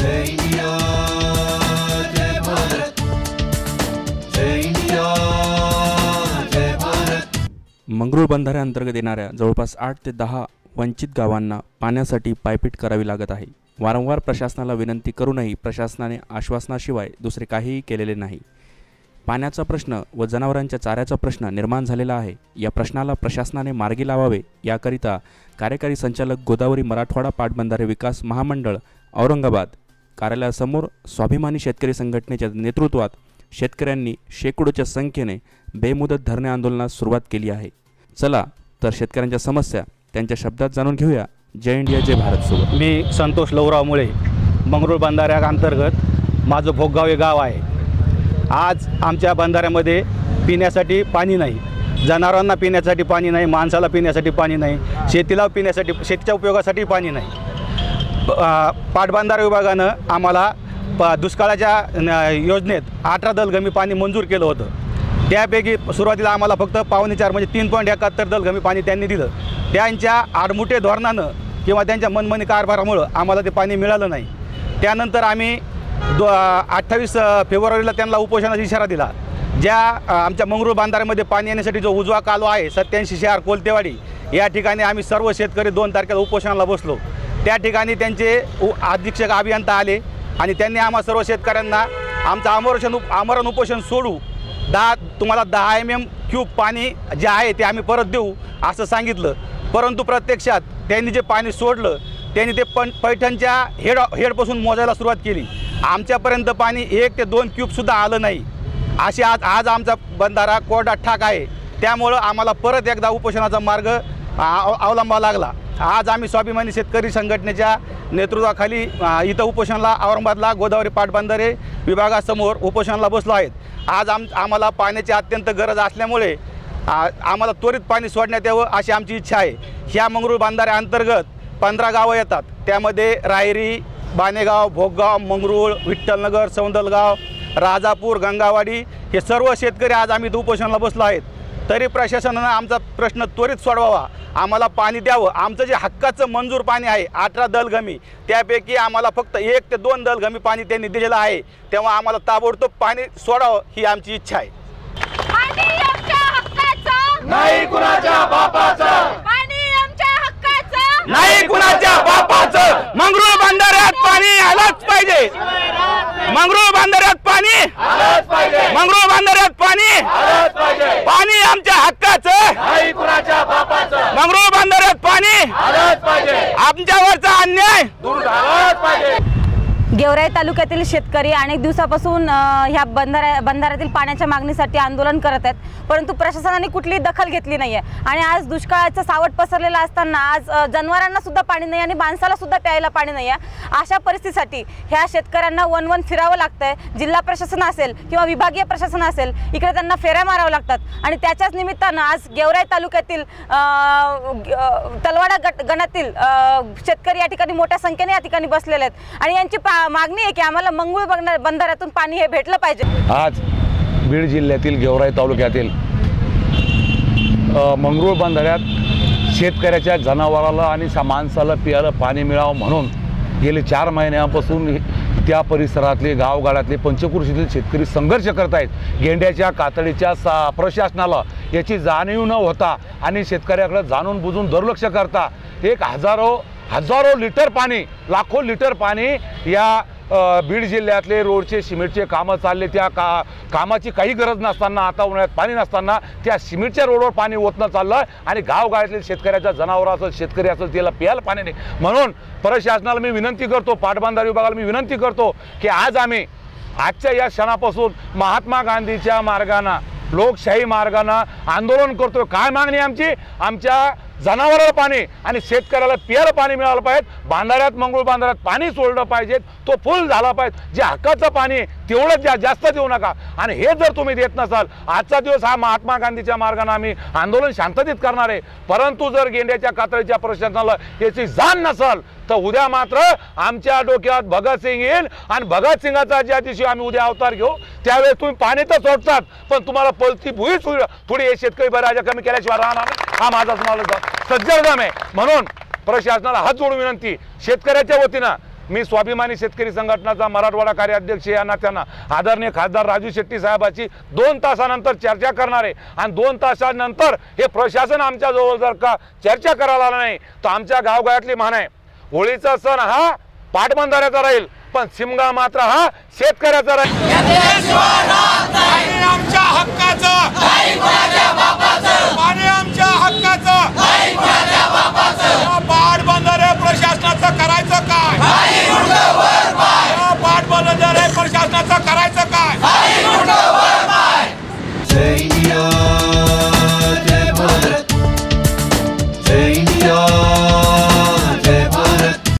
जय India जय भारत जय India जय भारत मंगरूळ बंधाऱ्याअंतर्गत येणाऱ्या जवळपास आठ ते दहा वंचित गावांना पाण्यासाठी पायपीट करावी लागत आहे. वारंवार प्रशासनाला विनंती करूनही प्रशासनाने आश्वासनाशिवाय दुसरे काहीही केलेले नाही. पाण्याचा प्रश्न व जनावरांच्या चाऱ्याचा प्रश्न निर्माण झालेला आहे. या प्रश्नाला प्रशासनाने मार्गी लावावे याकरिता कार्यकारी संचालक गोदावरी मराठवाडा पाटबंधारे विकास महामंडळ औरंगाबाद कार्यालयासमोर स्वाभिमानी शेतकरी संघटनेच्या नेतृत्वात शेतकऱ्यांनी शेकडोच्या संख्येने बेमुदत धरणे आंदोलनास सुरुवात केली आहे. चला तर शेतकऱ्यांच्या समस्या त्यांच्या शब्दात जाणून घेऊया. जय इंडिया जय भारत सोबत. मी संतोष लवराव मुळे मंगरूळ बंधाऱ्या अंतर्गत माझं भोगगाव हे गाव आहे. आज आमच्या बंधाऱ्यामध्ये पिण्यासाठी पाणी नाही जनावरांना पिण्यासाठी पाणी नाही माणसाला पिण्यासाठी पाणी नाही शेतीला पिण्यासाठी शेतीच्या उपयोगासाठी पाणी नाही. पाटबंधारा विभागानं आम्हाला प दुष्काळाच्या न- योजनेत अठरा दलगमी पाणी मंजूर केलं होतं. त्यापैकी सुरुवातीला आम्हाला फक्त पावणे चार म्हणजे तीन पॉईंट एकाहत्तर दलगमी पाणी त्यांनी दिलं. त्यांच्या आडमुठे धोरणानं किंवा त्यांच्या मनमनी कारभारामुळं आम्हाला ते पाणी मिळालं नाही. त्यानंतर आम्ही दो अठ्ठावीस फेब्रुवारीला त्यांना उपोषणाचा इशारा दिला. ज्या आमच्या मंगरूळ बांधाऱ्यामध्ये पाणी येण्यासाठी जो उजवा कालवा आहे सत्याऐंशी शहर कोलतेवाडी या ठिकाणी आम्ही सर्व शेतकरी दोन तारखेला उपोषणाला बसलो. त्या ठिकाणी त्यांचे उ अधीक्षक अभियंता आले आणि त्यांनी आम्हा सर्व शेतकऱ्यांना आमचं आमरण उप आमरण उपोषण सोडू. दहा तुम्हाला दहा एम एम क्यूब पाणी जे आहे ते आम्ही परत देऊ असं सांगितलं. परंतु प्रत्यक्षात त्यांनी जे पाणी सोडलं त्यांनी ते पण पैठणच्या हेड हेडपासून मोजायला सुरुवात केली. आमच्यापर्यंत पाणी एक ते दोन क्यूबसुद्धा आलं नाही. अशी आज आज आमचा बंधारा कोरडा ठाक आहे. त्यामुळं आम्हाला परत एकदा उपोषणाचा मार्ग अवलंबावा लागला. आज आम्ही स्वाभिमानी शेतकरी संघटनेच्या नेतृत्वाखाली इथं उपोषणाला औरंगाबादला गोदावरी पाटबंधारे विभागासमोर उपोषणाला बसलो आहेत. आज आम आम्हाला पाण्याची अत्यंत गरज असल्यामुळे आम्हाला त्वरित पाणी सोडण्यात यावं अशी आमची इच्छा आहे. ह्या मंगरूळ बांधाऱ्या अंतर्गत पंधरा गावं येतात. त्यामध्ये रायरी बानेगाव भोगगाव मंगरूळ विठ्ठलनगर सौंदलगाव राजापूर गंगावाडी हे सर्व शेतकरी आज आम्ही इथं उपोषणाला बसलो आहेत. तरी प्रशासनानं आमचा प्रश्न त्वरित सोडवावा. आम्हाला पाणी द्यावं. आमचं जे हक्काचं मंजूर पाणी आहे अठरा दलगमी त्यापैकी आम्हाला फक्त एक ते दोन दलगमी पाणी त्यांनी दिलेलं आहे. तेव्हा आम्हाला ताबडतोब पाणी सोडावं ही आमची इच्छा आहे. पाणी आमच्या हक्काचं. नाही कुणाच्या बापाचं. पाणी आमच्या हक्काचं. नाही कुणाच्या बापाचं. मंगरूळ बांधाऱ्यात पाणी आलंच पाहिजे. मंगरूळ बांधाऱ्यात पाणी. मंगरूळ बांधाऱ्यात पाणी. पाणी आमच्या हक्काचं मंगरूळ बांधाऱ्यात पाणी आमच्यावरचा अन्याय गेवराई तालुक्यातील शेतकरी अनेक दिवसापासून ह्या बंधाऱ्या बंधाऱ्यातील पाण्याच्या मागणीसाठी आंदोलन करत आहेत. परंतु प्रशासनाने कुठलीही दखल घेतली नाही आहे आणि आज दुष्काळाचं सावट पसरलेलं असताना आज जनावरांना सुद्धा पाणी नाही आणि माणसाला सुद्धा प्यायला पाणी नाही आहे अशा परिस्थितीसाठी ह्या शेतकऱ्यांना वन वन फिरावं लागतंय. जिल्हा प्रशासन असेल किंवा विभागीय प्रशासन असेल इकडे त्यांना फेऱ्या माराव्या लागतात. आणि त्याच्याच निमित्तानं आज गेवराई तालुक्यातील तलवाडा गट गणातील शेतकरी या ठिकाणी मोठ्या संख्येने या ठिकाणी बसलेले आहेत. आणि यांची पा- मागणी आहे की आम्हाला मंगूळ बंधाऱ्यातून पाणी हे भेटलं पाहिजे. आज बीड जिल्ह्यातील गेवराई तालुक्यातील मंगरूळ बंधाऱ्यात शेतकऱ्याच्या जनावराला आणि माणसाला पियाला पाणी मिळावं म्हणून गेले चार महिन्यापासून त्या परिसरातले गावगाड्यातले पंचकृषीतील शेतकरी संघर्ष करत आहेत गेंड्याच्या कातडीच्या सा प्रशासनाला याची जाणीव न होता आणि शेतकऱ्याकडे जाणून बुजून दुर्लक्ष करता एक हजारो हजारो लिटर पाणी लाखो लिटर पाणी या बीड जिल्ह्यातले रोडचे सिमेंटचे कामं चालले. त्या का कामाची काही गरज नसताना आता उन्हाळ्यात पाणी नसताना त्या सिमेंटच्या रोडवर पाणी ओतणं चाललं आणि गावगाळ्यातील शेतकऱ्याच्या जनावरं असेल शेतकरी असेल त्याला प्यायला पाणी नाही. म्हणून प्रशासनाला मी विनंती करतो पाटबंधारे विभागाला मी विनंती करतो की आज आम्ही आजच्या या क्षणापासून महात्मा गांधीच्या मार्गानं लोकशाही मार्गानं आंदोलन करतोय. काय मागणी आमची? आमच्या जनावराला पाणी आणि शेतकऱ्याला पियाला पाणी मिळालं पाहिजे. बांधाऱ्यात मंगळ बांधाऱ्यात पाणी सोडलं पाहिजे. तो फुल झाला पाहिजे. जे हक्काचं पाणी आहे, तेवढंच जा जास्त देऊ नका. आणि हे जर तुम्ही देत नसाल आजचा दिवस हा महात्मा गांधीच्या मार्गाने आम्ही आंदोलन शांततेत करणार आहे. परंतु जर गेंड्याच्या कातळीच्या प्रशासनाला याची जाण नसाल तर उद्या मात्र आमच्या डोक्यात भगतसिंग येईल. आणि भगतसिंगाचा ज्या दिवशी आम्ही उद्या अवतार घेऊ त्यावेळेस तुम्ही पाणी तर सोडतात पण तुम्हाला पलती भुईच थोडी थोडी हे शेतकरी बऱ्या कमी केल्याशिवाय राहणार हा माझा तुम्हाला सज्जरदम आहे. म्हणून प्रशासनाला हात जोडून विनंती शेतकऱ्याच्या वतीनं मी स्वाभिमानी शेतकरी संघटनाचा मराठवाडा कार्याध्यक्ष या नात्यांना आदरणीय खासदार राजू शेट्टी साहेबाची दोन तासानंतर चर्चा करणार आहे. आणि दोन तासानंतर हे प्रशासन आमच्याजवळ जर का चर्चा करायला आला नाही तर आमच्या गावगावातली म्हण आहे होळीचा सण हा पाटबंधाऱ्याचा राहील. पण शिमगा मात्र हा शेतकऱ्याचा राहील